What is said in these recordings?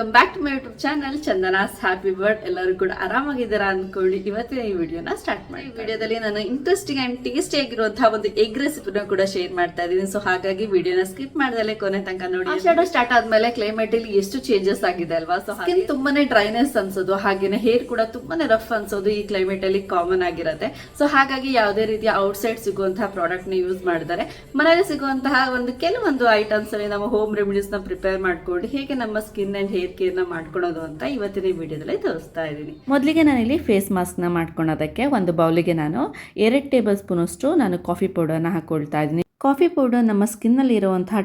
Welcome back to my YouTube channel Chandana's happy bird ಎಲ್ಲರೂ ಕೂಡ ಆರಾಮಾಗಿದ್ದೀರಾ ಅನ್ಕೊಳ್ಳಿ. ಇವತ್ತಿನ ಈ ವಿಡಿಯೋನ ಸ್ಟಾರ್ಟ್ ಮಾಡಿ ಈ ವಿಡಿಯೋದಲ್ಲಿ ನಾನು ಇಂಟ್ರೆಸ್ಟಿಂಗ್ ಆ್ಯಂಡ್ ಟೇಸ್ಟಿ ಆಗಿರುವಂತಹ ಒಂದು ಎಗ್ ರೆಸಿಪಿನ ಕೂಡ ಶೇರ್ ಮಾಡ್ತಾ ಇದ್ದೀನಿ. ಸೊ ಹಾಗಾಗಿ ವಿಡಿಯೋನ ಸ್ಕಿಪ್ ಮಾಡ್ದಲೆ ಕೊನೆ ತನಕ ನೋಡಿ. ಶಾಡೋ ಸ್ಟಾರ್ಟ್ ಆದ್ಮೇಲೆ ಕ್ಲೈಮೇಟ್ ಇಲ್ಲಿ ಎಷ್ಟು ಚೇಂಜಸ್ ಆಗಿದೆ ಅಲ್ವಾ? ಸೊ ಸ್ಕಿನ್ ತುಂಬಾನೇ ಡ್ರೈನೆಸ್ ಅನ್ಸೋದು ಹಾಗೇನೆ ಹೇರ್ ಕೂಡ ತುಂಬಾನೇ ರಫ್ ಅನ್ಸೋದು ಈ ಕ್ಲೈಮೇಟ್ ಅಲ್ಲಿ ಕಾಮನ್ ಆಗಿರುತ್ತೆ. ಸೊ ಹಾಗಾಗಿ ಯಾವುದೇ ರೀತಿಯ ಔಟ್ಸೈಡ್ ಸಿಗುವಂತಹ ಪ್ರಾಡಕ್ಟ್ನ ಯೂಸ್ ಮಾಡಿದ್ದಾರೆ ಮನೆಯಲ್ಲಿ ಸಿಗುವಂತಹ ಒಂದು ಕೆಲವೊಂದು ಐಟಮ್ಸ್ ಅಲ್ಲಿ ನಾವು ಹೋಮ್ ರೆಮಿಡೀಸ್ನ ಪ್ರಿಪೇರ್ ಮಾಡ್ಕೊಂಡು ಹೇಗೆ ನಮ್ಮ ಸ್ಕಿನ್ ಅಂಡ್ ಹೇರ್ ಕೇರ್ನ ಮಾಡ್ಕೊಳೋದು ಅಂತ ಇವತ್ತಿನ ವಿಡಿಯೋದಲ್ಲಿ ತೋರಿಸ್ತಾ ಇದ್ದೀನಿ. ಮೊದಲಿಗೆ ನಾನಿಲ್ಲಿ ಫೇಸ್ ಮಾಸ್ಕ್ನ ಮಾಡ್ಕೊಳೋದಕ್ಕೆ ಒಂದು ಬೌಲಿಗೆ ನಾನು ಎರಡು ಟೇಬಲ್ ಸ್ಪೂನಷ್ಟು ನಾನು ಕಾಫಿ ಪೌಡರ್ನ ಹಾಕೊಳ್ತಾ ಇದ್ದೀನಿ. ಕಾಫಿ ಪೌಡರ್ ನಮ್ಮ ಸ್ಕಿನ್ನಲ್ಲಿ ಇರುವಂತಹ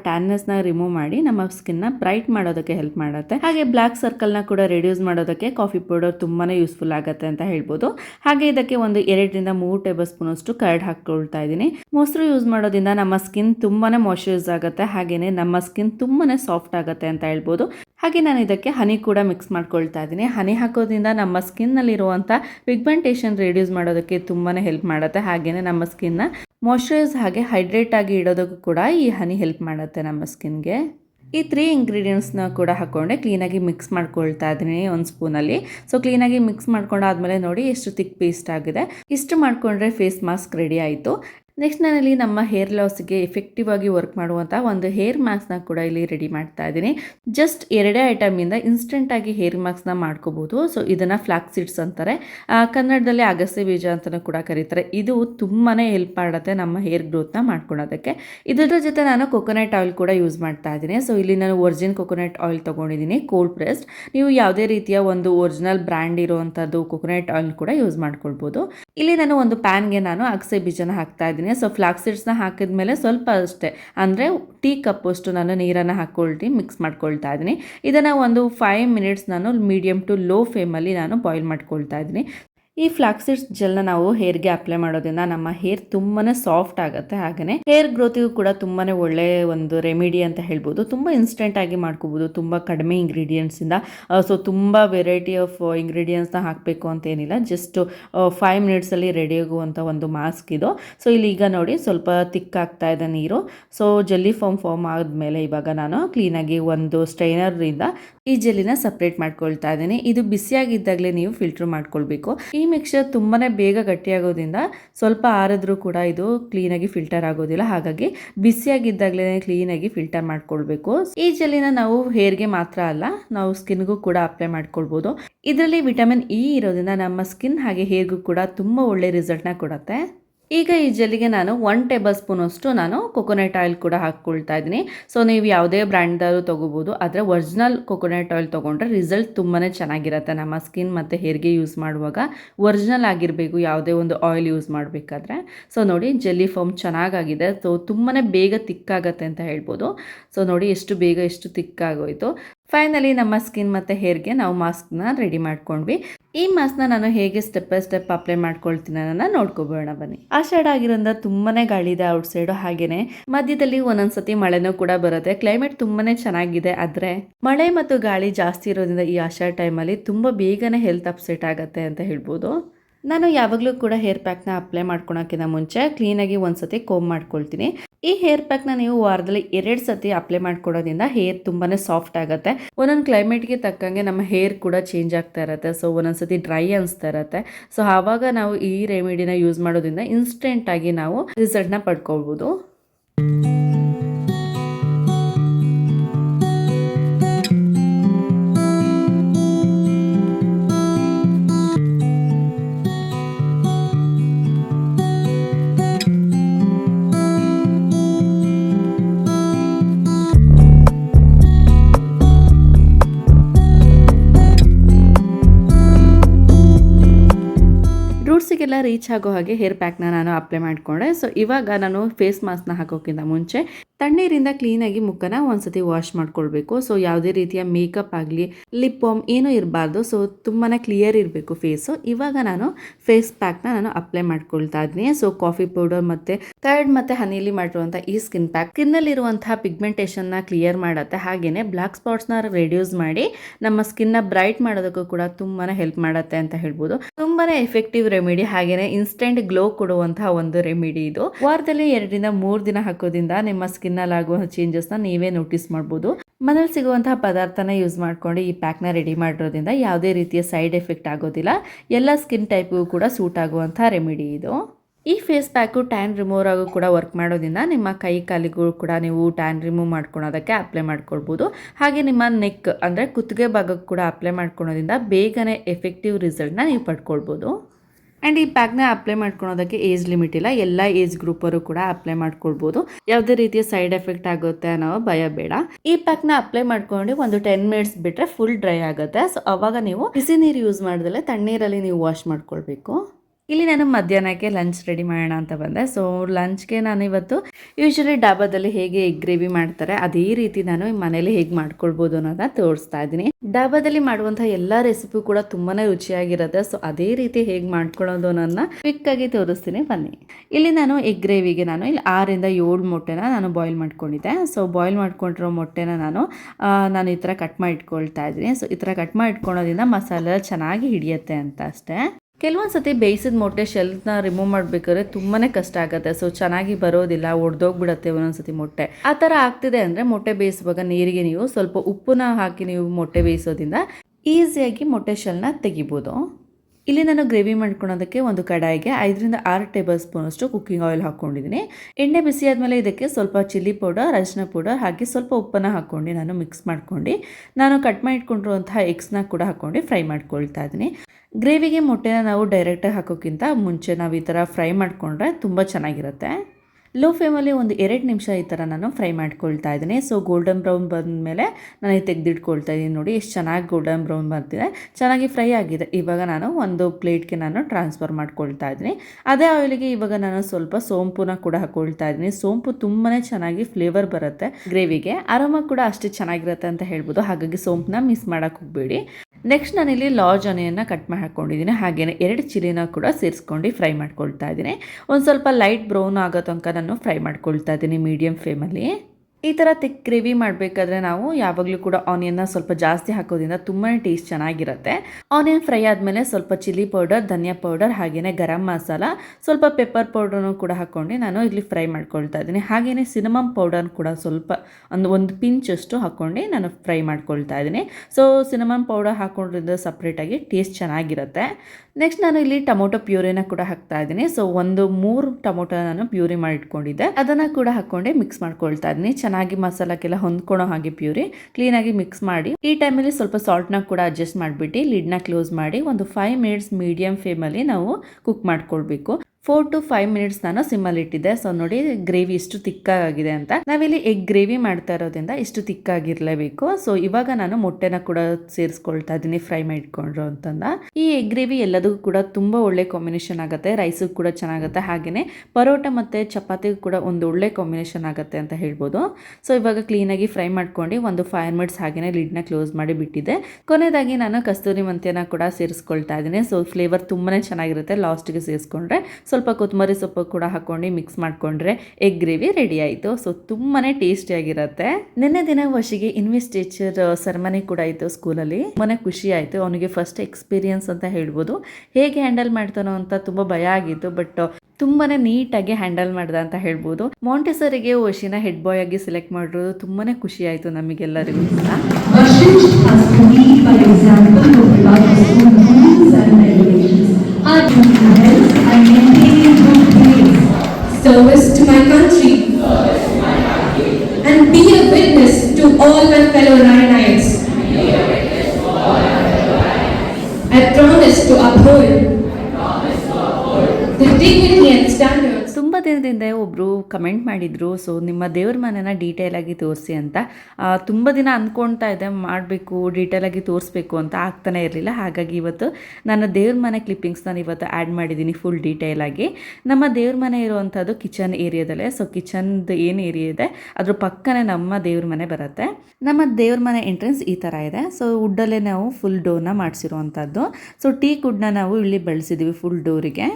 ನ ರಿಮೂವ್ ಮಾಡಿ ನಮ್ಮ ಸ್ಕಿನ್ನ ಬ್ರೈಟ್ ಮಾಡೋದಕ್ಕೆ ಹೆಲ್ಪ್ ಮಾಡುತ್ತೆ. ಹಾಗೆ ಬ್ಲ್ಯಾಕ್ ಸರ್ಕಲ್ನ ಕೂಡ ರೆಡ್ಯೂಸ್ ಮಾಡೋದಕ್ಕೆ ಕಾಫಿ ಪೌಡರ್ ತುಂಬಾ ಯೂಸ್ಫುಲ್ ಆಗುತ್ತೆ ಅಂತ ಹೇಳ್ಬೋದು. ಹಾಗೆ ಇದಕ್ಕೆ ಒಂದು ಎರಡರಿಂದ ಮೂರು ಟೇಬಲ್ ಸ್ಪೂನಷ್ಟು ಕರ್ಡ್ ಹಾಕೊಳ್ತಾ ಇದ್ದೀನಿ. ಮೊಸರು ಯೂಸ್ ಮಾಡೋದ್ರಿಂದ ನಮ್ಮ ಸ್ಕಿನ್ ತುಂಬಾನೇ ಮಾಯ್ಶ್ಚರೈಸ್ ಆಗುತ್ತೆ. ಹಾಗೆಯೇ ನಮ್ಮ ಸ್ಕಿನ್ ತುಂಬಾನೇ ಸಾಫ್ಟ್ ಆಗುತ್ತೆ ಅಂತ ಹೇಳ್ಬೋದು. ಹಾಗೆ ನಾನು ಇದಕ್ಕೆ ಹನಿ ಕೂಡ ಮಿಕ್ಸ್ ಮಾಡ್ಕೊಳ್ತಾ ಇದ್ದೀನಿ. ಹನಿ ಹಾಕೋದ್ರಿಂದ ನಮ್ಮ ಸ್ಕಿನ್ನಲ್ಲಿರುವಂಥ ಪಿಗ್ಮೆಂಟೇಷನ್ ರಿಡ್ಯೂಸ್ ಮಾಡೋದಕ್ಕೆ ತುಂಬಾ ಹೆಲ್ಪ್ ಮಾಡುತ್ತೆ. ಹಾಗೆಯೇ ನಮ್ಮ ಸ್ಕಿನ್ನ ಮಾಯ್ಶ್ಚರೈಸ್ ಹಾಗೆ ಹೈಡ್ರೇಟ್ ಆಗಿ ಇಡೋದಕ್ಕೂ ಕೂಡ ಈ ಹನಿ ಹೆಲ್ಪ್ ಮಾಡುತ್ತೆ ನಮ್ಮ ಸ್ಕಿನ್ಗೆ ಈ ತ್ರೀ ಇಂಗ್ರೀಡಿಯೆಂಟ್ಸ್ನ ಕೂಡ ಹಾಕ್ಕೊಂಡೆ ಕ್ಲೀನಾಗಿ ಮಿಕ್ಸ್ ಮಾಡ್ಕೊಳ್ತಾ ಇದ್ದೀನಿ ಒಂದು ಸ್ಪೂನಲ್ಲಿ ಸೊ ಕ್ಲೀನಾಗಿ ಮಿಕ್ಸ್ ಮಾಡ್ಕೊಂಡಾದ್ಮೇಲೆ ನೋಡಿ ಎಷ್ಟು ತಿಕ್ ಪೇಸ್ಟ್ ಆಗಿದೆ. ಇಷ್ಟು ಮಾಡಿಕೊಂಡ್ರೆ ಫೇಸ್ ಮಾಸ್ಕ್ ರೆಡಿ ಆಯಿತು. ನೆಕ್ಸ್ಟ್ ನಾನಲ್ಲಿ ನಮ್ಮ ಹೇರ್ ಲಾಸ್ಗೆ ಎಫೆಕ್ಟಿವ್ ಆಗಿ ವರ್ಕ್ ಮಾಡುವಂಥ ಒಂದು ಹೇರ್ ಮಾಸ್ಕ್ನ ಕೂಡ ಇಲ್ಲಿ ರೆಡಿ ಮಾಡ್ತಾ ಇದ್ದೀನಿ. ಜಸ್ಟ್ ಎರಡೇ ಐಟಮಿಂದ ಇನ್ಸ್ಟೆಂಟಾಗಿ ಹೇರ್ ಮಾಸ್ಕ್ನ ಮಾಡ್ಕೋಬೋದು. ಸೊ ಇದನ್ನು ಫ್ಲಾಕ್ ಸೀಡ್ಸ್ ಅಂತಾರೆ. ಕನ್ನಡದಲ್ಲಿ ಅಗಸೆ ಬೀಜ ಅಂತಲೂ ಕೂಡ ಕರೀತಾರೆ. ಇದು ತುಂಬಾ ಹೆಲ್ಪ್ ಮಾಡುತ್ತೆ ನಮ್ಮ ಹೇರ್ ಗ್ರೋತ್ನ ಮಾಡ್ಕೊಳೋದಕ್ಕೆ. ಇದರ ಜೊತೆ ನಾನು ಕೊಕೊನಟ್ ಆಯಿಲ್ ಕೂಡ ಯೂಸ್ ಮಾಡ್ತಾ ಇದ್ದೀನಿ. ಸೊ ಇಲ್ಲಿ ನಾನು ಒರಿಜಿನ್ ಕೊಕೊನಟ್ ಆಯಿಲ್ ತೊಗೊಂಡಿದ್ದೀನಿ ಕೋಲ್ಡ್ ಪ್ರೆಸ್ಡ್ ನೀವು ಯಾವುದೇ ರೀತಿಯ ಒಂದು ಒರಿಜಿನಲ್ ಬ್ರ್ಯಾಂಡ್ ಇರುವಂಥದ್ದು ಕೊಕೊನಟ್ ಆಯಿಲ್ ಕೂಡ ಯೂಸ್ ಮಾಡ್ಕೊಳ್ಬೋದು. ಇಲ್ಲಿ ನಾನು ಒಂದು ಪ್ಯಾನ್ಗೆ ನಾನು ಅಗಸೆ ಬೀಜನ ಹಾಕ್ತಾ ಇದ್ದೀನಿ. ಸೊ ಫ್ಲಾಕ್ ಸೀಡ್ಸ್ನ ಹಾಕಿದ್ಮೇಲೆ ಸ್ವಲ್ಪ ಅಷ್ಟೇ. ಅಂದರೆ ಟೀ ಕಪ್ಪಷ್ಟು ನಾನು ನೀರನ್ನು ಹಾಕ್ಕೊಳ್ತೀನಿ ಮಿಕ್ಸ್ ಮಾಡ್ಕೊಳ್ತಾ ಇದ್ದೀನಿ. ಇದನ್ನು ಒಂದು ಫೈವ್ ಮಿನಿಟ್ಸ್ ನಾನು ಮೀಡಿಯಮ್ ಟು ಲೋ ಫ್ಲೇಮಲ್ಲಿ ನಾನು ಬಾಯ್ಲ್ ಮಾಡ್ಕೊಳ್ತಾ ಇದ್ದೀನಿ. ಈ ಫ್ಲಾಕ್ಸಿಡ್ಸ್ ಜೆಲ್ನ ನಾವು ಹೇರ್ಗೆ ಅಪ್ಲೈ ಮಾಡೋದ್ರಿಂದ ನಮ್ಮ ಹೇರ್ ತುಂಬಾನೇ ಸಾಫ್ಟ್ ಆಗುತ್ತೆ ಹಾಗೆಯೇ ಹೇರ್ ಗ್ರೋತಿಗೂ ಕೂಡ ತುಂಬಾನೇ ಒಳ್ಳೆ ಒಂದು ರೆಮಿಡಿ ಅಂತ ಹೇಳ್ಬೋದು. ತುಂಬ ಇನ್ಸ್ಟೆಂಟ್ ಆಗಿ ಮಾಡ್ಕೋಬೋದು, ತುಂಬ ಕಡಿಮೆ ಇಂಗ್ರೀಡಿಯೆಂಟ್ಸ್ ಇಂದ. ಸೊ ತುಂಬ ವೆರೈಟಿ ಆಫ್ ಇಂಗ್ರೀಡಿಯೆಂಟ್ಸ್ನ ಹಾಕಬೇಕು ಅಂತ ಏನಿಲ್ಲ ಜಸ್ಟ್ ಫೈವ್ ಮಿನಿಟ್ಸಲ್ಲಿ ರೆಡಿ ಆಗುವಂಥ ಒಂದು ಮಾಸ್ಕ್ ಇದು. ಸೊ ಇಲ್ಲಿ ಈಗ ನೋಡಿ ಸ್ವಲ್ಪ ತಿಕ್ ಆಗ್ತಾ ಇದೆ ನೀರು. ಸೊ ಜೆಲ್ಲಿ ಫಾರ್ಮ್ ಫಾರ್ಮ್ ಆದಮೇಲೆ ಇವಾಗ ನಾನು ಕ್ಲೀನಾಗಿ ಒಂದು ಸ್ಟ್ರೈನರಿಂದ ಈ ಜೆಲ್ಲಿನ ಸಪ್ರೇಟ್ ಮಾಡ್ಕೊಳ್ತಾ ಇದ್ದೀನಿ. ಇದು ಬಿಸಿಯಾಗಿದ್ದಾಗಲೇ ನೀವು ಫಿಲ್ಟರ್ ಮಾಡ್ಕೊಳ್ಬೇಕು. ಈ ಮಿಕ್ಸರ್ ತುಂಬಾನೇ ಬೇಗ ಗಟ್ಟಿಯಾಗೋದ್ರಿಂದ ಸ್ವಲ್ಪ ಆರಿದ್ರೂ ಕೂಡ ಇದು ಕ್ಲೀನಾಗಿ ಫಿಲ್ಟರ್ ಆಗೋದಿಲ್ಲ. ಹಾಗಾಗಿ ಬಿಸಿಯಾಗಿದ್ದಾಗಲೇ ಕ್ಲೀನಾಗಿ ಫಿಲ್ಟರ್ ಮಾಡ್ಕೊಳ್ಬೇಕು. ಈ ಜೆಲ್ಲಿನ ನಾವು ಹೇರ್ಗೆ ಮಾತ್ರ ಅಲ್ಲ, ನಾವು ಸ್ಕಿನ್ಗೂ ಕೂಡ ಅಪ್ಲೈ ಮಾಡ್ಕೊಳ್ಬೋದು. ಇದರಲ್ಲಿ ವಿಟಮಿನ್ ಇ ಇರೋದ್ರಿಂದ ನಮ್ಮ ಸ್ಕಿನ್ ಹಾಗೆ ಹೇರ್ಗೂ ಕೂಡ ತುಂಬ ಒಳ್ಳೆ ರಿಸಲ್ಟ್ನ ಕೊಡುತ್ತೆ. ಈಗ ಈ ಜೆಲ್ಲಿಗೆ ನಾನು ಒನ್ ಟೇಬಲ್ ಸ್ಪೂನ್ ಅಷ್ಟು ನಾನು ಕೊಕೊನಟ್ ಆಯಿಲ್ ಕೂಡ ಹಾಕ್ಕೊಳ್ತಾ ಇದ್ದೀನಿ. ಸೊ ನೀವು ಯಾವುದೇ ಬ್ರ್ಯಾಂಡ್ದಾದ್ರು ತೊಗೋಬೋದು. ಆದರೆ ಒರಿಜಿನಲ್ ಕೊಕೊನಟ್ ಆಯಿಲ್ ತೊಗೊಂಡ್ರೆ ರಿಸಲ್ಟ್ ತುಂಬಾ ಚೆನ್ನಾಗಿರುತ್ತೆ. ನಮ್ಮ ಸ್ಕಿನ್ ಮತ್ತು ಹೇರ್ಗೆ ಯೂಸ್ ಮಾಡುವಾಗ ಒರಿಜಿನಲ್ ಆಗಿರಬೇಕು, ಯಾವುದೇ ಒಂದು ಆಯಿಲ್ ಯೂಸ್ ಮಾಡಬೇಕಾದ್ರೆ. ಸೊ ನೋಡಿ ಜೆಲ್ಲಿ ಫಾರ್ಮ್ ಚೆನ್ನಾಗಾಗಿದೆ. ಸೊ ತುಂಬಾ ಬೇಗ ತಿಕ್ಕಾಗತ್ತೆ ಅಂತ ಹೇಳ್ಬೋದು. ಸೊ ನೋಡಿ ಎಷ್ಟು ಬೇಗ ಎಷ್ಟು ತಿಕ್ಕಾಗೋಯ್ತು ಫೈನಲಿ ನಮ್ಮ ಸ್ಕಿನ್ ಮತ್ತು ಹೇರ್ಗೆ ನಾವು ಮಾಸ್ಕ್ನ ರೆಡಿ ಮಾಡ್ಕೊಂಡ್ವಿ. ಈ ಮಾಸ್ಕ್ನ ನಾನು ಹೇಗೆ ಸ್ಟೆಪ್ ಬೈ ಸ್ಟೆಪ್ ಅಪ್ಲೈ ಮಾಡ್ಕೊಳ್ತೀನಿ ಅನ್ನೋದನ್ನ ನೋಡ್ಕೊಬೋಣ ಬನ್ನಿ. ಆಷಾಢ ಆಗಿರೋದ್ರಿಂದ ತುಂಬಾನೇ ಗಾಳಿ ಇದೆ ಔಟ್ ಸೈಡು ಹಾಗೇನೆ. ಮಧ್ಯದಲ್ಲಿ ಒಂದೊಂದ್ಸತಿ ಮಳೆನೂ ಕೂಡ ಬರುತ್ತೆ. ಕ್ಲೈಮೇಟ್ ತುಂಬಾನೇ ಚೆನ್ನಾಗಿದೆ ಆದರೆ ಮಳೆ ಮತ್ತು ಗಾಳಿ ಜಾಸ್ತಿ ಇರೋದ್ರಿಂದ ಈ ಆಷಾಢ ಟೈಮಲ್ಲಿ ತುಂಬ ಬೇಗನೆ ಹೆಲ್ತ್ ಅಪ್ಸೆಟ್ ಆಗುತ್ತೆ ಅಂತ ಹೇಳ್ಬೋದು. ನಾನು ಯಾವಾಗಲೂ ಕೂಡ ಹೇರ್ ಪ್ಯಾಕ್ನ ಅಪ್ಲೈ ಮಾಡ್ಕೊಳಕ್ಕಿಂತ ಮುಂಚೆ ಕ್ಲೀನಾಗಿ ಒಂದ್ಸತಿ ಕೋಮ್ ಮಾಡ್ಕೊಳ್ತೀನಿ. ಈ ಹೇರ್ ಪ್ಯಾಕ್ನ ನೀವು ವಾರದಲ್ಲಿ ಎರಡು ಸತಿ ಅಪ್ಲೈ ಮಾಡ್ಕೊಡೋದ್ರಿಂದ ಹೇರ್ ತುಂಬಾನೇ ಸಾಫ್ಟ್ ಆಗುತ್ತೆ. ಒಂದೊಂದು ಕ್ಲೈಮೇಟ್ಗೆ ತಕ್ಕಂಗೆ ನಮ್ಮ ಹೇರ್ ಕೂಡ ಚೇಂಜ್ ಆಗ್ತಾ ಇರುತ್ತೆ. ಸೊ ಒಂದೊಂದ್ಸತಿ ಡ್ರೈ ಅನಿಸ್ತಾ ಇರುತ್ತೆ. ಸೊ ಆವಾಗ ನಾವು ಈ ರೆಮಿಡಿನ ಯೂಸ್ ಮಾಡೋದ್ರಿಂದ ಇನ್ಸ್ಟೆಂಟಾಗಿ ನಾವು ರಿಸಲ್ಟ್ನ ಪಡ್ಕೊಳ್ಬೋದು. ರೀಚ್ ಆಗೋ ಹಾಗೆ ಹೇರ್ ಪ್ಯಾಕ್ನ ನಾನು ಅಪ್ಲೈ ಮಾಡಿಕೊಂಡೆ. ಸೊ ಇವಾಗ ನಾನು ಫೇಸ್ ಮಾಸ್ಕ್ನ ಹಾಕೋಕ್ಕಿಂತ ಮುಂಚೆ ತಣ್ಣೀರಿಂದ ಕ್ಲೀನಾಗಿ ಮುಖನ ಒಂದ್ಸತಿ ವಾಶ್ ಮಾಡ್ಕೊಳ್ಬೇಕು. ಸೊ ಯಾವುದೇ ರೀತಿಯ ಮೇಕಪ್ ಆಗಲಿ ಲಿಪ್ ಬಾಮ್ ಏನೂ ಇರಬಾರ್ದು. ಸೊ ತುಂಬಾ ಕ್ಲಿಯರ್ ಇರಬೇಕು ಫೇಸು ಇವಾಗ ನಾನು ಫೇಸ್ ಪ್ಯಾಕ್ನ ನಾನು ಅಪ್ಲೈ ಮಾಡ್ಕೊಳ್ತಾ ಇದ್ದೀನಿ. ಸೊ ಕಾಫಿ ಪೌಡರ್ ಮತ್ತು ಕರ್ಡ್ ಮತ್ತು ಹನಿಲಿ ಮಾಡಿರುವಂಥ ಈ ಸ್ಕಿನ್ ಪ್ಯಾಕ್ ಸ್ಕಿನ್ನಲ್ಲಿರುವಂತಹ ಪಿಗ್ಮೆಂಟೇಷನ್ನ ಕ್ಲಿಯರ್ ಮಾಡುತ್ತೆ. ಹಾಗೆಯೇ ಬ್ಲ್ಯಾಕ್ ಸ್ಪಾಟ್ಸ್ನ ರೆಡ್ಯೂಸ್ ಮಾಡಿ ನಮ್ಮ ಸ್ಕಿನ್ನ ಬ್ರೈಟ್ ಮಾಡೋದಕ್ಕೂ ಕೂಡ ತುಂಬಾ ಹೆಲ್ಪ್ ಮಾಡುತ್ತೆ ಅಂತ ಹೇಳ್ಬೋದು. ತುಂಬಾ ಎಫೆಕ್ಟಿವ್ ರೆಮಿಡಿ ಹಾಗೆಯೇ ಇನ್ಸ್ಟೆಂಟ್ ಗ್ಲೋ ಕೊಡುವಂತಹ ಒಂದು ರೆಮಿಡಿ ಇದು. ವಾರದಲ್ಲಿ ಎರಡರಿಂದ ಮೂರು ದಿನ ಹಾಕೋದ್ರಿಂದ ನಿಮ್ಮ ಸ್ಕಿನ್ನಲ್ಲಿ ಆಗುವ ಚೇಂಜಸ್ನ ನೀವೇ ನೋಟಿಸ್ ಮಾಡ್ಬೋದು. ಮನೇಲಿ ಸಿಗುವಂತಹ ಪದಾರ್ಥನ ಯೂಸ್ ಮಾಡ್ಕೊಂಡು ಈ ಪ್ಯಾಕ್ನ ರೆಡಿ ಮಾಡಿರೋದ್ರಿಂದ ಯಾವುದೇ ರೀತಿಯ ಸೈಡ್ ಎಫೆಕ್ಟ್ ಆಗೋದಿಲ್ಲ. ಎಲ್ಲ ಸ್ಕಿನ್ ಟೈಪ್ಗೂ ಕೂಡ ಸೂಟ್ ಆಗುವಂಥ ರೆಮಿಡಿ ಇದು. ಈ ಫೇಸ್ ಪ್ಯಾಕು ಟ್ಯಾನ್ ರಿಮೂವ್ ಆಗೋ ಕೂಡ ವರ್ಕ್ ಮಾಡೋದ್ರಿಂದ ನಿಮ್ಮ ಕೈ ಕಾಲಿಗೂ ಕೂಡ ನೀವು ಟ್ಯಾನ್ ರಿಮೂವ್ ಮಾಡ್ಕೊಳೋದಕ್ಕೆ ಅಪ್ಲೈ ಮಾಡ್ಕೊಳ್ಬೋದು. ಹಾಗೆ ನಿಮ್ಮ ನೆಕ್ ಅಂದರೆ ಕುತ್ತಿಗೆ ಭಾಗಕ್ಕೆ ಕೂಡ ಅಪ್ಲೈ ಮಾಡ್ಕೊಳೋದ್ರಿಂದ ಬೇಗನೆ ಎಫೆಕ್ಟಿವ್ ರಿಸಲ್ಟ್ನ ನೀವು ಪಡ್ಕೊಳ್ಬೋದು. ಆ್ಯಂಡ್ ಈ ಪ್ಯಾಕ್ನ ಅಪ್ಲೈ ಮಾಡ್ಕೊಳೋದಕ್ಕೆ ಏಜ್ ಲಿಮಿಟ್ ಇಲ್ಲ. ಎಲ್ಲ ಏಜ್ ಗ್ರೂಪರು ಕೂಡ ಅಪ್ಲೈ ಮಾಡ್ಕೊಳ್ಬೋದು. ಯಾವುದೇ ರೀತಿಯ ಸೈಡ್ ಎಫೆಕ್ಟ್ ಆಗುತ್ತೆ ಅನ್ನೋ ಭಯ ಬೇಡ. ಈ ಪ್ಯಾಕ್ನ ಅಪ್ಲೈ ಮಾಡ್ಕೊಂಡು ಒಂದು ಟೆನ್ ಮಿನಿಟ್ಸ್ ಬಿಟ್ಟರೆ ಫುಲ್ ಡ್ರೈ ಆಗುತ್ತೆ. ಸೊ ಅವಾಗ ನೀವು ಬಿಸಿ ನೀರು ಯೂಸ್ ಮಾಡಿದ್ರೆ ತಣ್ಣೀರಲ್ಲಿ ನೀವು ವಾಶ್ ಮಾಡ್ಕೊಳ್ಬೇಕು. ಇಲ್ಲಿ ನಾನು ಮಧ್ಯಾಹ್ನಕ್ಕೆ ಲಂಚ್ ರೆಡಿ ಮಾಡೋಣ ಅಂತ ಬಂದೆ. ಸೊ ಲಂಚ್ಗೆ ನಾನು ಇವತ್ತು ಯೂಶ್ವಲಿ ಡಾಬಾದಲ್ಲಿ ಹೇಗೆ ಎಗ್ ಗ್ರೇವಿ ಮಾಡ್ತಾರೆ, ಅದೇ ರೀತಿ ನಾನು ಮನೇಲಿ ಹೇಗೆ ಮಾಡ್ಕೊಳ್ಬೋದು ಅನ್ನೋದನ್ನ ತೋರಿಸ್ತಾ ಇದ್ದೀನಿ. ಡಾಬಾದಲ್ಲಿ ಮಾಡುವಂತಹ ಎಲ್ಲ ರೆಸಿಪಿ ಕೂಡ ತುಂಬಾನೇ ರುಚಿಯಾಗಿರುತ್ತೆ. ಸೊ ಅದೇ ರೀತಿ ಹೇಗೆ ಮಾಡ್ಕೊಳ್ಳೋದು ಅನ್ನೋದನ್ನ ಕ್ವಿಕ್ ಆಗಿ ತೋರಿಸ್ತೀನಿ. ಬನ್ನಿ. ಇಲ್ಲಿ ನಾನು ಎಗ್ ಗ್ರೇವಿಗೆ ನಾನು ಇಲ್ಲಿ ಆರಿಂದ ಏಳು ಮೊಟ್ಟೆನ ನಾನು ಬಾಯ್ಲ್ ಮಾಡ್ಕೊಂಡಿದ್ದೆ. ಸೊ ಬಾಯ್ಲ್ ಮಾಡ್ಕೊಂಡಿರೋ ಮೊಟ್ಟೆನ ನಾನು ನಾನು ಈ ಥರ ಕಟ್ ಮಾಡಿ ಇಟ್ಕೊಳ್ತಾ ಇದ್ದೀನಿ. ಸೊ ಈ ಥರ ಕಟ್ ಮಾಡಿ ಇಟ್ಕೊಳೋದ್ರಿಂದ ಮಸಾಲೆ ಚೆನ್ನಾಗಿ ಹಿಡಿಯುತ್ತೆ ಅಂತ ಅಷ್ಟೇ. ಕೆಲವೊಂದು ಸತಿ ಬೇಯಿಸಿದ ಮೊಟ್ಟೆ ಶೆಲ್ನ ರಿಮೂವ್ ಮಾಡಬೇಕಾದ್ರೆ ತುಂಬಾ ಕಷ್ಟ ಆಗುತ್ತೆ. ಸೊ ಚೆನ್ನಾಗಿ ಬರೋದಿಲ್ಲ, ಒಡೆದೋಗ್ಬಿಡತ್ತೆ ಒಂದೊಂದು ಸತಿ ಮೊಟ್ಟೆ. ಆ ಥರ ಆಗ್ತಿದೆ ಅಂದರೆ ಮೊಟ್ಟೆ ಬೇಯಿಸುವಾಗ ನೀರಿಗೆ ನೀವು ಸ್ವಲ್ಪ ಉಪ್ಪನ್ನ ಹಾಕಿ ನೀವು ಮೊಟ್ಟೆ ಬೇಯಿಸೋದ್ರಿಂದ ಈಸಿಯಾಗಿ ಮೊಟ್ಟೆ ಶೆಲ್ನ ತೆಗಿಬೋದು. ಇಲ್ಲಿ ನಾನು ಗ್ರೇವಿ ಮಾಡ್ಕೊಳೋದಕ್ಕೆ ಒಂದು ಕಡಾಯಿಗೆ ಐದರಿಂದ ಆರು ಟೇಬಲ್ ಸ್ಪೂನ್ ಅಷ್ಟು ಕುಕ್ಕಿಂಗ್ ಆಯಿಲ್ ಹಾಕ್ಕೊಂಡಿದ್ದೀನಿ. ಎಣ್ಣೆ ಬಿಸಿ ಆದಮೇಲೆ ಇದಕ್ಕೆ ಸ್ವಲ್ಪ ಚಿಲ್ಲಿ ಪೌಡರ್, ಅರಿಶಿನ ಪೌಡರ್ ಹಾಕಿ ಸ್ವಲ್ಪ ಉಪ್ಪನ್ನು ಹಾಕ್ಕೊಂಡು ನಾನು ಮಿಕ್ಸ್ ಮಾಡ್ಕೊಂಡು ನಾನು ಕಟ್ ಮಾಡಿ ಇಟ್ಕೊಂಡಿರುವಂತಹ ಎಗ್ಸ್ನ ಕೂಡ ಹಾಕ್ಕೊಂಡು ಫ್ರೈ ಮಾಡ್ಕೊಳ್ತಾ ಇದ್ದೀನಿ. ಗ್ರೇವಿಗೆ ಮೊಟ್ಟೆನ ನಾವು ಡೈರೆಕ್ಟಾಗಿ ಹಾಕೋಕ್ಕಿಂತ ಮುಂಚೆ ನಾವು ಈ ಥರ ಫ್ರೈ ಮಾಡಿಕೊಂಡ್ರೆ ತುಂಬ ಚೆನ್ನಾಗಿರುತ್ತೆ. ಲೋ ಫ್ಲೇಮಲ್ಲಿ ಒಂದು ಎರಡು ನಿಮಿಷ ಈ ಥರ ನಾನು ಫ್ರೈ ಮಾಡ್ಕೊಳ್ತಾ ಇದ್ದೀನಿ. ಸೊ ಗೋಲ್ಡನ್ ಬ್ರೌನ್ ಬಂದಮೇಲೆ ನಾನು ಇದು ತೆಗೆದಿಟ್ಕೊಳ್ತಾ ಇದ್ದೀನಿ ನೋಡಿ, ಎಷ್ಟು ಚೆನ್ನಾಗಿ ಗೋಲ್ಡನ್ ಬ್ರೌನ್ ಬರ್ತಿದೆ ಚೆನ್ನಾಗಿ ಫ್ರೈ ಆಗಿದೆ. ಇವಾಗ ನಾನು ಒಂದು ಪ್ಲೇಟ್ಗೆ ನಾನು ಟ್ರಾನ್ಸ್ಫರ್ ಮಾಡ್ಕೊಳ್ತಾ ಇದ್ದೀನಿ. ಅದೇ ಆಯಿಲಿಗೆ ಇವಾಗ ನಾನು ಸ್ವಲ್ಪ ಸೋಂಪುನ ಕೂಡ ಹಾಕೊಳ್ತಾ ಇದ್ದೀನಿ. ಸೋಂಪು ತುಂಬಾ ಚೆನ್ನಾಗಿ ಫ್ಲೇವರ್ ಬರುತ್ತೆ. ಗ್ರೇವಿಗೆ ಆರಾಮ ಕೂಡ ಅಷ್ಟೇ ಚೆನ್ನಾಗಿರುತ್ತೆ ಅಂತ ಹೇಳ್ಬೋದು. ಹಾಗಾಗಿ ಸೋಂಪನ್ನ ಮಿಸ್ ಮಾಡೋಕ್ಕೆ ಹೋಗಬೇಡಿ. ನೆಕ್ಸ್ಟ್ ನಾನಿಲ್ಲಿ ಲಾರ್ಜ್ ಆನಿಯನ್ನ ಕಟ್ ಮಾಡಿ ಹಾಕ್ಕೊಂಡಿದ್ದೀನಿ ಎರಡು ಚಿಲಿನ ಕೂಡ ಸೇರಿಸ್ಕೊಂಡು ಫ್ರೈ ಮಾಡ್ಕೊಳ್ತಾ ಇದ್ದೀನಿ. ಒಂದು ಸ್ವಲ್ಪ ಲೈಟ್ ಬ್ರೌನ್ ಆಗೋ ತನಕ ನಾನು ಫ್ರೈ ಮಾಡ್ಕೊಳ್ತಾ ಇದ್ದೀನಿ ಮೀಡಿಯಮ್ ಫ್ಲೇಮಲ್ಲಿ ಈ ಥರ ತಿಕ್ ಗ್ರೇವಿ ಮಾಡಬೇಕಾದ್ರೆ ನಾವು ಯಾವಾಗಲೂ ಕೂಡ ಆನಿಯನ್ನ ಸ್ವಲ್ಪ ಜಾಸ್ತಿ ಹಾಕೋದ್ರಿಂದ ತುಂಬಾ ಟೇಸ್ಟ್ ಚೆನ್ನಾಗಿರುತ್ತೆ. ಆನಿಯನ್ ಫ್ರೈ ಆದಮೇಲೆ ಸ್ವಲ್ಪ ಚಿಲ್ಲಿ ಪೌಡರ್ ಧನಿಯಾ ಪೌಡರ್ ಹಾಗೆಯೇ ಗರಂ ಮಸಾಲ, ಸ್ವಲ್ಪ ಪೆಪ್ಪರ್ ಪೌಡರ್ನು ಕೂಡ ಹಾಕ್ಕೊಂಡು ನಾನು ಇಲ್ಲಿ ಫ್ರೈ ಮಾಡ್ಕೊಳ್ತಾ ಇದ್ದೀನಿ. ಹಾಗೆಯೇ ಸಿನಮಮ್ ಪೌಡರ್ ಕೂಡ ಸ್ವಲ್ಪ ಒಂದು ಒಂದು ಪಿಂಚಷ್ಟು ಹಾಕ್ಕೊಂಡು ನಾನು ಫ್ರೈ ಮಾಡ್ಕೊಳ್ತಾ ಇದ್ದೀನಿ. ಸೊ ಸಿನಮಮ್ ಪೌಡರ್ ಹಾಕ್ಕೊಂಡ್ರಿಂದ ಸಪ್ರೇಟಾಗಿ ಟೇಸ್ಟ್ ಚೆನ್ನಾಗಿರುತ್ತೆ. ನೆಕ್ಸ್ಟ್ ನಾನು ಇಲ್ಲಿ ಟೊಮೊಟೊ ಪ್ಯೂರಿನ ಕೂಡ ಹಾಕ್ತಾ ಇದ್ದೀನಿ. ಸೊ ಒಂದು ಮೂರು ಟೊಮೊಟೊ ನಾನು ಪ್ಯೂರಿ ಮಾಡಿ ಇಟ್ಕೊಂಡಿದ್ದೆ ಅದನ್ನು ಕೂಡ ಹಾಕ್ಕೊಂಡೆ ಮಿಕ್ಸ್ ಮಾಡ್ಕೊಳ್ತಾ ಇದ್ದೀನಿ. ಚೆನ್ನಾಗಿ ಮಸಾಲಕ್ಕೆಲ್ಲ ಹೊಂದ್ಕೊಳೋ ಹಾಗೆ ಪ್ಯೂರಿ. ಕ್ಲೀನಾಗಿ ಮಿಕ್ಸ್ ಮಾಡಿ. ಈ ಟೈಮಲ್ಲಿ ಸ್ವಲ್ಪ ಸಾಲ್ಟ್ನ ಕೂಡ ಅಡ್ಜಸ್ಟ್ ಮಾಡಿಬಿಟ್ಟು ಲಿಡ್ನ ಕ್ಲೋಸ್ ಮಾಡಿ, ಒಂದು ಫೈವ್ ಮಿನಿಟ್ಸ್ ಮೀಡಿಯಂ ಫ್ಲೇಮಲ್ಲಿ ನಾವು ಕುಕ್ ಮಾಡ್ಕೊಳ್ಬೇಕು. ಫೋರ್ ಟು ಫೈವ್ ಮಿನಿಟ್ಸ್ ನಾನು ಸಿಮ್ಮಲ್ಲಿ ಇಟ್ಟಿದ್ದೆ. ಸೊ ನೋಡಿ ಗ್ರೇವಿ ಇಷ್ಟು ತಿಕ್ಕಾಗಿದೆ ಅಂತ. ನಾವಿಲ್ಲಿ ಎಗ್ ಗ್ರೇವಿ ಮಾಡ್ತಾ ಇರೋದ್ರಿಂದ ಇಷ್ಟು ತಿಕ್ಕಾಗಿರ್ಲೇಬೇಕು. ಸೊ ಇವಾಗ ನಾನು ಮೊಟ್ಟೆನ ಕೂಡ ಸೇರಿಸ್ಕೊಳ್ತಾ ಇದ್ದೀನಿ ಫ್ರೈ ಮಾಡಿಕೊಂಡ್ರು ಅಂತಂದ. ಈ ಎಗ್ ಗ್ರೇವಿ ಎಲ್ಲದಕ್ಕೂ ಕೂಡ ತುಂಬಾ ಒಳ್ಳೆ ಕಾಂಬಿನೇಷನ್ ಆಗುತ್ತೆ. ರೈಸಿಗೆ ಕೂಡ ಚೆನ್ನಾಗುತ್ತೆ. ಹಾಗೆಯೇ ಪರೋಟ ಮತ್ತು ಚಪಾತಿಗೂ ಕೂಡ ಒಂದು ಒಳ್ಳೆ ಕಾಂಬಿನೇಷನ್ ಆಗುತ್ತೆ ಅಂತ ಹೇಳ್ಬೋದು. ಸೊ ಇವಾಗ ಕ್ಲೀನಾಗಿ ಫ್ರೈ ಮಾಡ್ಕೊಂಡು ಒಂದು ಫೈವ್ ಮಿನಿಟ್ಸ್ ಹಾಗೆಯೇ ಲಿಡ್ನ ಕ್ಲೋಸ್ ಮಾಡಿ ಬಿಟ್ಟಿದ್ದೆ. ಕೊನೆಯದಾಗಿ ನಾನು ಕಸ್ತೂರಿ ಮೆಂತ್ಯನ ಕೂಡ ಸೇರಿಸ್ಕೊಳ್ತಾ ಇದ್ದೀನಿ. ಸೊ ಫ್ಲೇವರ್ ತುಂಬಾ ಚೆನ್ನಾಗಿರುತ್ತೆ. ಲಾಸ್ಟ್ಗೆ ಸೇರಿಸ್ಕೊಂಡ್ರೆ. ಸ್ವಲ್ಪ ಕೊತ್ತಂಬರಿ ಸೊಪ್ಪು ಕೂಡ ಹಾಕೊಂಡು ಮಿಕ್ಸ್ ಮಾಡ್ಕೊಂಡ್ರೆ ಎಗ್ ಗ್ರೇವಿ ರೆಡಿ ಆಯಿತು. ಸೊ ತುಂಬಾ ಟೇಸ್ಟಿಯಾಗಿರುತ್ತೆ ನಿನ್ನೆ ದಿನ ವಶಿಗೆ ಇನ್ವೆಸ್ಟೇಚರ್ ಸೆರೆಮನಿ ಕೂಡ ಇತ್ತು ಸ್ಕೂಲಲ್ಲಿ ತುಂಬಾ ಖುಷಿ ಆಯಿತು. ಅವನಿಗೆ ಫಸ್ಟ್ ಎಕ್ಸ್ಪೀರಿಯನ್ಸ್ ಅಂತ ಹೇಳ್ಬೋದು. ಹೇಗೆ ಹ್ಯಾಂಡಲ್ ಮಾಡ್ತಾನೋ ಅಂತ ತುಂಬ ಭಯ ಆಗಿತ್ತು. ಬಟ್ ತುಂಬಾನೇ ನೀಟಾಗಿ ಹ್ಯಾಂಡಲ್ ಮಾಡ್ದ ಅಂತ ಹೇಳ್ಬೋದು. ಮಾಂಟೆಸರಿಗೆ ವಶಿನ ಹೆಡ್ ಬಾಯ್ ಆಗಿ ಸೆಲೆಕ್ಟ್ ಮಾಡಿರೋದು ತುಂಬಾನೇ ಖುಷಿ ಆಯಿತು ನಮಗೆಲ್ಲರಿಗೂ ಕೂಡ. ದಿನದಿಂದ ಒಬ್ಬರು ಕಮೆಂಟ್ ಮಾಡಿದರು. ಸೊ ನಿಮ್ಮ ದೇವ್ರ ಮನೆನ ಡೀಟೇಲಾಗಿ ತೋರಿಸಿ ಅಂತ. ತುಂಬ ದಿನ ಅಂದ್ಕೊಳ್ತಾ ಇದ್ದೆ, ಮಾಡಬೇಕು ಡೀಟೇಲಾಗಿ ತೋರಿಸ್ಬೇಕು ಅಂತ ಆಗ್ತಾನೆ ಇರಲಿಲ್ಲ. ಹಾಗಾಗಿ ಇವತ್ತು ನನ್ನ ದೇವ್ರ ಮನೆ ಕ್ಲಿಪ್ಪಿಂಗ್ಸ್ ನಾನು ಇವತ್ತು ಆ್ಯಡ್ ಮಾಡಿದ್ದೀನಿ ಫುಲ್ ಡೀಟೇಲಾಗಿ ನಮ್ಮ ದೇವ್ರ ಮನೆ ಇರುವಂಥದ್ದು ಕಿಚನ್ ಏರಿಯಾದಲ್ಲೇ ಸೊ ಕಿಚನ್ದು ಏನು ಏರಿಯಾ ಇದೆ, ಅದ್ರ ಪಕ್ಕನೇ ನಮ್ಮ ದೇವ್ರ ಮನೆ ಬರುತ್ತೆ. ನಮ್ಮ ದೇವ್ರ ಮನೆ ಎಂಟ್ರೆನ್ಸ್ ಈ ಥರ ಇದೆ. ಸೊ ವುಡ್ಡಲ್ಲೇ ನಾವು ಫುಲ್ ಡೋರ್ನ ಮಾಡಿಸಿರುವಂಥದ್ದು ಸೊ ಟೀ ಕುಡ್ನ ನಾವು ಇಲ್ಲಿ ಬೆಳೆಸಿದ್ದೀವಿ ಫುಲ್ ಡೋರಿಗೆ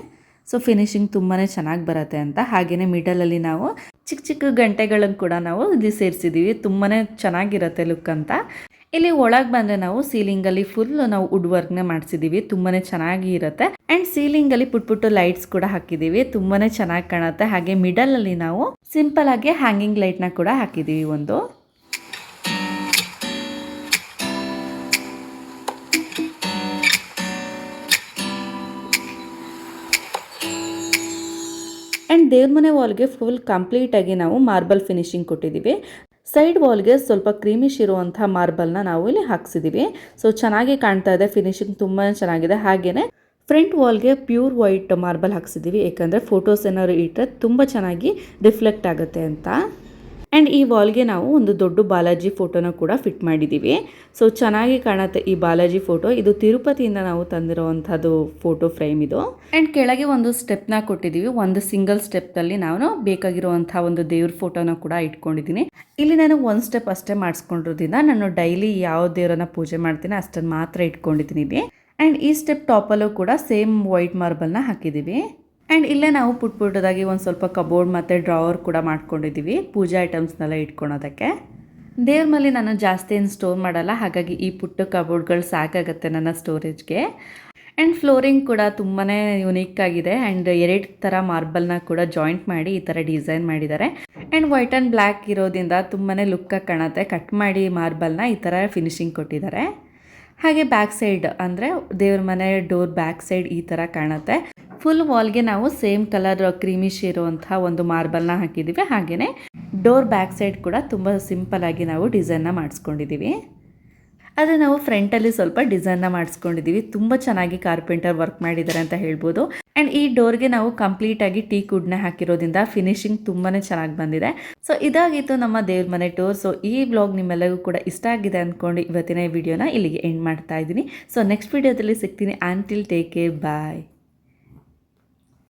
ಸೊ ಫಿನಿಶಿಂಗ್ ತುಂಬಾ ಚೆನ್ನಾಗಿ ಬರುತ್ತೆ ಅಂತ. ಹಾಗೆಯೇ ಮಿಡಲಲ್ಲಿ ನಾವು ಚಿಕ್ಕ ಚಿಕ್ಕ ಗಂಟೆಗಳನ್ನು ಕೂಡ ನಾವು ಇಲ್ಲಿ ಸೇರಿಸಿದ್ದೀವಿ ತುಂಬಾ ಚೆನ್ನಾಗಿರುತ್ತೆ ಲುಕ್ ಅಂತ. ಇಲ್ಲಿ ಒಳಗೆ ಬಂದರೆ ನಾವು ಸೀಲಿಂಗಲ್ಲಿ ಫುಲ್ ನಾವು ವುಡ್ ವರ್ಕ್ನ ಮಾಡಿಸಿದ್ದೀವಿ ತುಂಬಾ ಚೆನ್ನಾಗಿ ಇರುತ್ತೆ. ಆ್ಯಂಡ್ ಸೀಲಿಂಗಲ್ಲಿ ಪುಟ್ ಪುಟ್ಟು ಲೈಟ್ಸ್ ಕೂಡ ಹಾಕಿದ್ದೀವಿ ತುಂಬಾ ಚೆನ್ನಾಗಿ ಕಾಣುತ್ತೆ. ಹಾಗೆ ಮಿಡಲಲ್ಲಿ ನಾವು ಸಿಂಪಲ್ ಆಗಿ ಹ್ಯಾಂಗಿಂಗ್ ಲೈಟ್ನ ಕೂಡ ಹಾಕಿದ್ದೀವಿ ಒಂದು. ದೇವ್ರ ಮನೆ ವಾಲ್ಗೆ ಫುಲ್ ಕಂಪ್ಲೀಟಾಗಿ ನಾವು ಮಾರ್ಬಲ್ ಫಿನಿಶಿಂಗ್ ಕೊಟ್ಟಿದ್ದೀವಿ ಸೈಡ್ ವಾಲ್ಗೆ ಸ್ವಲ್ಪ ಕ್ರೀಮಿಶ್ ಇರುವಂಥ ಮಾರ್ಬಲ್ನ ನಾವು ಇಲ್ಲಿ ಹಾಕ್ಸಿದ್ದೀವಿ ಸೊ ಚೆನ್ನಾಗಿ ಕಾಣ್ತಾ ಇದೆ ಫಿನಿಶಿಂಗ್ ತುಂಬಾ ಚೆನ್ನಾಗಿದೆ. ಹಾಗೆಯೇ ಫ್ರಂಟ್ ವಾಲ್ಗೆ ಪ್ಯೂರ್ ವೈಟ್ ಮಾರ್ಬಲ್ ಹಾಕ್ಸಿದ್ದೀವಿ ಏಕೆಂದರೆ ಫೋಟೋಸ್ ಏನಾದ್ರು ಇಟ್ಟರೆ ತುಂಬ ಚೆನ್ನಾಗಿ ರಿಫ್ಲೆಕ್ಟ್ ಆಗುತ್ತೆ ಅಂತ. ಆ್ಯಂಡ್ ಈ ವಾಲ್ಗೆ ನಾವು ಒಂದು ದೊಡ್ಡ ಬಾಲಾಜಿ ಫೋಟೋನ ಕೂಡ ಫಿಟ್ ಮಾಡಿದ್ದೀವಿ ಸೊ ಚೆನ್ನಾಗಿ ಕಾಣುತ್ತೆ ಈ ಬಾಲಾಜಿ ಫೋಟೋ ಇದು ತಿರುಪತಿಯಿಂದ ನಾವು ತಂದಿರುವಂಥದ್ದು ಫೋಟೋ ಫ್ರೇಮ್ ಇದು. ಆ್ಯಂಡ್ ಕೆಳಗೆ ಒಂದು ಸ್ಟೆಪ್ನ ಕೊಟ್ಟಿದ್ದೀವಿ ಒಂದು ಸಿಂಗಲ್ ಸ್ಟೆಪ್ನಲ್ಲಿ ನಾನು ಬೇಕಾಗಿರುವಂಥ ಒಂದು ದೇವ್ರ ಫೋಟೋನ ಕೂಡ ಇಟ್ಕೊಂಡಿದ್ದೀನಿ. ಇಲ್ಲಿ ನಾನು ಒಂದು ಸ್ಟೆಪ್ ಅಷ್ಟೇ ಮಾಡಿಸ್ಕೊಂಡಿರೋದ್ರಿಂದ ನಾನು ಡೈಲಿ ಯಾವ ದೇವರನ್ನ ಪೂಜೆ ಮಾಡ್ತೀನಿ ಅಷ್ಟನ್ನು ಮಾತ್ರ ಇಟ್ಕೊಂಡಿದ್ದೀನಿ. ಆ್ಯಂಡ್ ಈ ಸ್ಟೆಪ್ ಟಾಪಲ್ಲೂ ಕೂಡ ಸೇಮ್ ವೈಟ್ ಮಾರ್ಬಲ್ನ ಹಾಕಿದ್ದೀವಿ ಆ್ಯಂಡ್ ಇಲ್ಲೇ ನಾವು ಪುಟ್ ಪುಟ್ಟದಾಗಿ ಒಂದು ಸ್ವಲ್ಪ ಕಬೋರ್ಡ್ ಮತ್ತು ಡ್ರಾವರ್ ಕೂಡ ಮಾಡ್ಕೊಂಡಿದ್ದೀವಿ ಪೂಜಾ ಐಟಮ್ಸ್ನೆಲ್ಲ ಇಟ್ಕೊಳೋದಕ್ಕೆ. ದೇವ್ರ ಮೇಲೆ ನಾನು ಜಾಸ್ತಿ ಏನು ಸ್ಟೋರ್ ಮಾಡಲ್ಲ, ಹಾಗಾಗಿ ಈ ಪುಟ್ಟ ಕಬೋರ್ಡ್ಗಳು ಸಾಕಾಗತ್ತೆ ನನ್ನ ಸ್ಟೋರೇಜ್ಗೆ ಆ್ಯಂಡ್ ಫ್ಲೋರಿಂಗ್ ಕೂಡ ತುಂಬಾ ಯುನೀಕ್ ಆಗಿದೆ ಆ್ಯಂಡ್ ಎರಡು ಥರ ಮಾರ್ಬಲ್ನ ಕೂಡ ಜಾಯಿಂಟ್ ಮಾಡಿ ಈ ಥರ ಡಿಸೈನ್ ಮಾಡಿದ್ದಾರೆ. ಆ್ಯಂಡ್ ವೈಟ್ ಆ್ಯಂಡ್ ಬ್ಲ್ಯಾಕ್ ಇರೋದ್ರಿಂದ ತುಂಬಾ ಲುಕ್ಕಾಗಿ ಕಾಣುತ್ತೆ. ಕಟ್ ಮಾಡಿ ಮಾರ್ಬಲ್ನ ಈ ಥರ ಫಿನಿಶಿಂಗ್ ಕೊಟ್ಟಿದ್ದಾರೆ. ಹಾಗೆ ಬ್ಯಾಕ್ ಸೈಡ್ ಅಂದರೆ ದೇವ್ರ ಮನೆ ಡೋರ್ ಬ್ಯಾಕ್ ಸೈಡ್ ಈ ಥರ ಕಾಣುತ್ತೆ. ಫುಲ್ ವಾಲ್ಗೆ ನಾವು ಸೇಮ್ ಕಲರ್ ಕ್ರೀಮಿಶ್ ಇರುವಂತಹ ಒಂದು ಮಾರ್ಬಲ್ನ ಹಾಕಿದ್ದೀವಿ ಹಾಗೆಯೇ ಡೋರ್ ಬ್ಯಾಕ್ ಸೈಡ್ ಕೂಡ ತುಂಬ ಸಿಂಪಲ್ ಆಗಿ ನಾವು ಡಿಸೈನ್ನ ಮಾಡಿಸ್ಕೊಂಡಿದ್ದೀವಿ ಆದರೆ ನಾವು ಫ್ರಂಟಲ್ಲಿ ಸ್ವಲ್ಪ ಡಿಸೈನ್ನ ಮಾಡಿಸ್ಕೊಂಡಿದ್ದೀವಿ ತುಂಬ ಚೆನ್ನಾಗಿ ಕಾರ್ಪೆಂಟರ್ ವರ್ಕ್ ಮಾಡಿದ್ದಾರೆ ಅಂತ ಹೇಳ್ಬೋದು. ಆ್ಯಂಡ್ ಈ ಡೋರ್ಗೆ ನಾವು ಕಂಪ್ಲೀಟಾಗಿ ಟೀ ಕುಡ್ನ ಹಾಕಿರೋದ್ರಿಂದ ಫಿನಿಶಿಂಗ್ ತುಂಬಾ ಚೆನ್ನಾಗಿ ಬಂದಿದೆ. ಸೊ ಇದಾಗಿತ್ತು ನಮ್ಮ ದೇವ್ರ ಮನೆ ಟೂರ್ ಸೊ ಈ ಬ್ಲಾಗ್ ನಿಮ್ಮೆಲ್ಲರಿಗೂ ಕೂಡ ಇಷ್ಟ ಆಗಿದೆ ಅಂದ್ಕೊಂಡು ಇವತ್ತಿನ ವಿಡಿಯೋನ ಇಲ್ಲಿಗೆ ಎಂಡ್ ಮಾಡ್ತಾ ಇದ್ದೀನಿ. ಸೊ ನೆಕ್ಸ್ಟ್ ವಿಡಿಯೋದಲ್ಲಿ ಸಿಗ್ತೀನಿ. Until take care bye